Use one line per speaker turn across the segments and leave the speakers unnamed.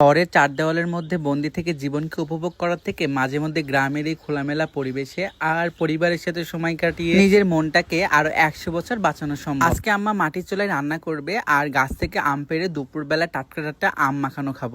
শহরের চার দেওয়ালের মধ্যে বন্দি থেকে জীবনকে উপভোগ করার থেকে মাঝে মধ্যে গ্রামের এই খোলামেলা পরিবেশে আর পরিবারের সাথে সময় কাটিয়ে নিজের মনটাকে আরও একশো বছর বাঁচানো সম্ভব। আজকে আম্মা মাটির চুলায় রান্না করবে আর গাছ থেকে আম পেড়ে দুপুরবেলা টাটকা টাটকা আম মাখানো খাব।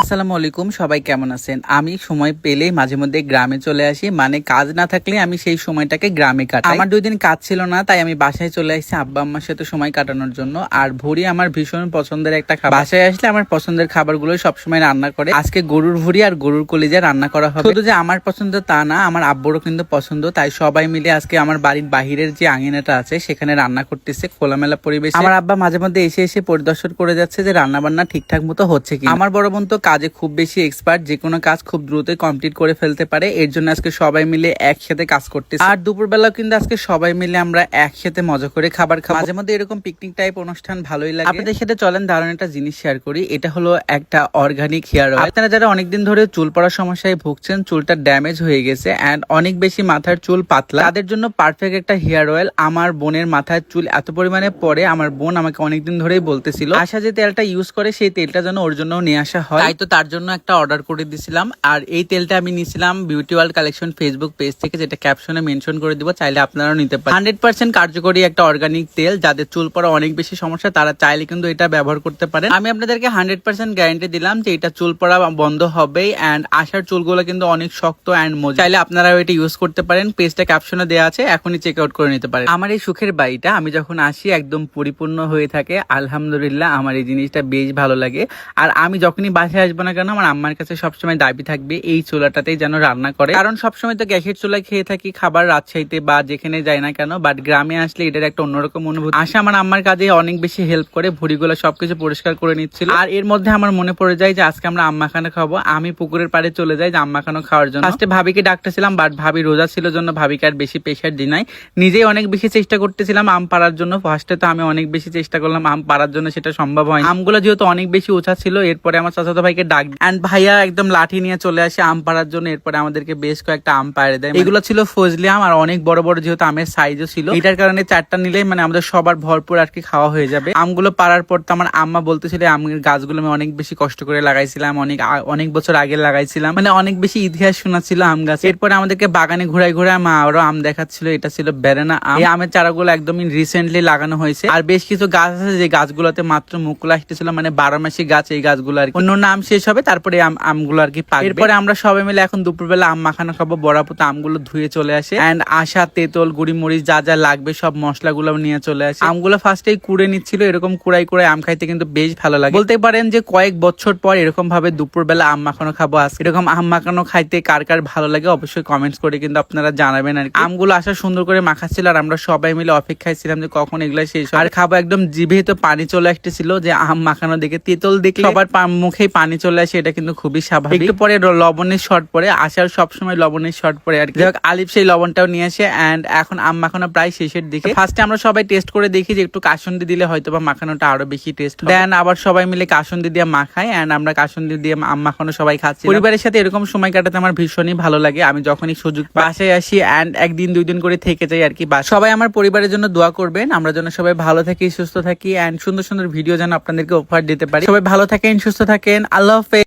আসসালামু আলাইকুম, সবাই কেমন আছেন? আমি সময় পেলে মাঝে মধ্যে গ্রামে চলে আসি। মানে কাজ না থাকলে আমি সেই সময়টাকে গ্রামে কাটাই। আমার দুই দিন কাজ ছিল না, তাই আমি বাসায় চলে আসছি আব্বা আম্মার সাথে সময় কাটানোর জন্য। আর ভুড়ি আমার ভীষণ পছন্দের একটা খাবার। বাসায় আসলে আমার পছন্দের খাবারগুলো সবসময় রান্না করে। আজকে গরুর ভুড়ি আর গরুর কলিজা রান্না করা হবে। শুধু যে আমার পছন্দ তা না, আমার আব্বুরও কিন্তু পছন্দ। তাই সবাই মিলে আজকে আমার বাড়ির বাহিরের যে আঙিনাটা আছে, সেখানে রান্না করতেছে খোলামেলা পরিবেশ। আমার আব্বা মাঝে মধ্যে এসে এসে পরিদর্শন করে যাচ্ছে যে রান্না বান্না ঠিকঠাক মতো হচ্ছে কি আমার বড় বোন তো কাজে খুব বেশি এক্সপার্ট যে কোনো কাজ খুব দ্রুত কমপ্লিট করে ফেলতে পারে। এর জন্য আজকে সবাই মিলে একসাথে কাজ করতে আর দুপুরবেলা কিন্তু আজকে সবাই মিলে আমরা একসাথে মজা করে খাবার খাব। মাঝে মধ্যে এরকম পিকনিক টাইপ অনুষ্ঠান ভালোই লাগে। আপনাদের সাথে চলেন দারুণ একটা জিনিস শেয়ার করি। এটা হলো একটা অর্গানিক হেয়ার অয়েল আপনারা যারা অনেকদিন ধরে চুল পড়ার সমস্যায় ভুগছেন চুলটা ড্যামেজ হয়ে গেছে এন্ড অনেক বেশি মাথার চুল পাতলা তাদের জন্য পারফেক্ট একটা হেয়ার অয়েল আমার বোনের মাথার চুল এত পরিমাণে পড়ে আমার বোন আমাকে অনেকদিন ধরেই বলতেছিল আশা যে তেলটা ইউজ করে সেই তেলটা যেন ওর জন্য নিয়ে আসা হয়। তাই তো তার জন্য একটা অর্ডার করে দিয়েছিলাম আর এই তেলটা আমি নিয়েছিলাম beauty world collection Facebook page থেকে, যেটা ক্যাপশনে মেনশন করে দিব, চাইলে আপনারাও নিতে পারেন। হান্ড্রেড পার্সেন্ট কার্যকরী একটা অর্গানিক তেল, যাদের চুল পড়া অনেক বেশি সমস্যা, তারা চাইলে কিন্তু এটা ব্যবহার করতে পারেন। আমি আপনাদেরকে হান্ড্রেড পার্সেন্ট গ্যারান্টি দিলাম যে এটা চুল পড়া বন্ধ হবে অ্যান্ড আসার চুলগুলো কিন্তু অনেক শক্ত অ্যান্ড মজা চাইলে আপনারাও এটা ইউজ করতে পারেন। পেজটা ক্যাপশনে দেওয়া আছে, এখনই চেক আউট করে নিতে পারেন। আমার এই সুখের বাড়িটা, আমি যখন আসি, একদম পরিপূর্ণ হয়ে থাকে, আলহামদুলিল্লাহ, আমার এই জিনিসটা বেশ ভালো লাগে। আর আমি যখনই বাসায় আসব না কেন? আমার আম্মার কাছে সবসময় দাবি থাকবে এই চুলাটাতেই যেন রান্না করে। কারণ সবসময় তো গ্যাসের চুলায় খেয়ে থাকি, খাবার রাজশাহীতে বা যেখানে যাই না কেন বাট গ্রামে আসলে এটার একটা অন্যরকম অনুভূতি। আসে আমার আম্মার কাজে অনেক বেশি হেল্প করে, ভুড়িগুলো সবকিছু পরিষ্কার করে নিচ্ছিল। আর এর মধ্যে আমার মনে পড়ে যায় যে, আজকে আমরা আম্মা খানা খাব। আমি পুকুরের পাড়ে চলে যাই যে আম্মা খানো খাওয়ার জন্য। ফার্স্টে ভাবিকে ডাকতেছিলাম বাট ভাবি রোজা ছিল জন্য ভাবিকে আর বেশি প্রেশার দিই নাই। নিজেই অনেক বেশি চেষ্টা করতেছিলাম আম পাড়ার জন্য। ফার্স্টে তো আমি অনেক বেশি চেষ্টা করলাম আম পাড়ার জন্য, সেটা সম্ভব হয় আমগুলো যেহেতু অনেক বেশি উঁচা ছিল, এরপরে আমার চাচাতো ভাইকে ডাক অ্যান্ড ভাইয়া একদম লাঠি নিয়ে চলে আসে আম পাড়ার জন্য। এরপরে আমাদেরকে বেশ কয়েকটা আম পাড়ে দেয়। এগুলো ছিল ফজলি আম আর অনেক বড় বড় যেহেতু আমের সাইজও ছিল। এটার কারণে চারটা নিলেই মানে আমাদের সবার ভরপুর আর কি খাওয়া হয়ে যাবে। আমগুলো পাড়ার পর তো আমার আম্মা বলতেছিল আমের গাছগুলো আমি অনেক বেশি কষ্ট করে লাগাইছিলাম। অনেক অনেক বছর আগে লাগাইছিলাম। মানে অনেক বেশি ইতিহাস শোনাচ্ছিল আম গাছ। এরপরে আমাদেরকে বাগানে ঘুরাই ঘুরাই মা আরও আম দেখাচ্ছিল। এটা ছিল বেরেনা আম। এই আমের চারাগুলো একদমই রিসেন্টলি লাগানো হয়েছে। আর বেশ কিছু গাছ আছে যে গাছগুলোতে মাত্র মুকুল আসতেছিল মানে বারো মাসি গাছ এই গাছগুলো আর। অন্য আম শেষ হবে তারপরে আম আমগুলো আর কি পাকবে। এরপরে আমরা সবাই মিলে এখন দুপুরবেলা আম মাখানো খাব বড়াপুতো আমগুলো ধুয়ে চলে আসে। এন্ড আশা তেঁতল গুড়ি মরিচ যা যা লাগবে সব মশলাগুলো নিয়ে চলে আসে। আমগুলো ফার্স্টেই কুড়ে নিচ্ছিল এরকম কুড়াই কুড়াই আম খাইতে কিন্তু বেশ ভালো লাগে। বলতে পারেন যে কয়েক বছর পর এরকম ভাবে দুপুরবেলা আম মাখানো খাব আজ এরকম আম মাখানো খাইতে কার কার ভালো লাগে অবশ্যই কমেন্টস করে কিন্তু আপনারা জানাবেন আর কি। আমগুলো আসা সুন্দর করে মাখাচ্ছিল আর আমরা সবাই মিলে অপেক্ষায় ছিলাম যে কখন এগুলো শেষ হয়। আর খাব একদম জিভে তো পানি চলে আসতেছিল যে আম মাখানো দেখে তেঁতল দেখলে সবার মুখেই পানি চলে আসে এটা কিন্তু খুবই স্বাভাবিক। একটু পরে লবণের শর্ট পরে আসার সবসময় লবণের শর্ট পরে আর কি। যাই আলিফ সেই লবণটাও নিয়ে আসে এন্ড এখন আম মাখানো প্রায় শেষের দিকে। ফার্স্টে আমরা সবাই টেস্ট করে দেখি যে একটু কাসুন্দি দিলে হয়তো বা মাখানোটা আরও বেশি টেস্ট দেন আবার সবাই মিলে কাসুন্দি দিয়ে মাখাই এন্ড আমরা কাসুন্দি দিয়ে আম মাখানো সবাই খাচ্ছি পরিবারের সাথে এরকম সময় কাটাতে আমার ভীষণই ভালো লাগে আমি যখনই সুযোগ বাসায় আসি এন্ড একদিন দুই দিন করে থেকে যাই আর কি সবাই আমার পরিবারের জন্য দোয়া করবেন আমরা যেন সবাই ভালো থাকি সুস্থ থাকি এন্ড সুন্দর সুন্দর ভিডিও যেন আপনাদেরকে উপহার দিতে পারি। সবাই ভালো থাকেন সুস্থ থাকেন আল্লাহ হাফেজ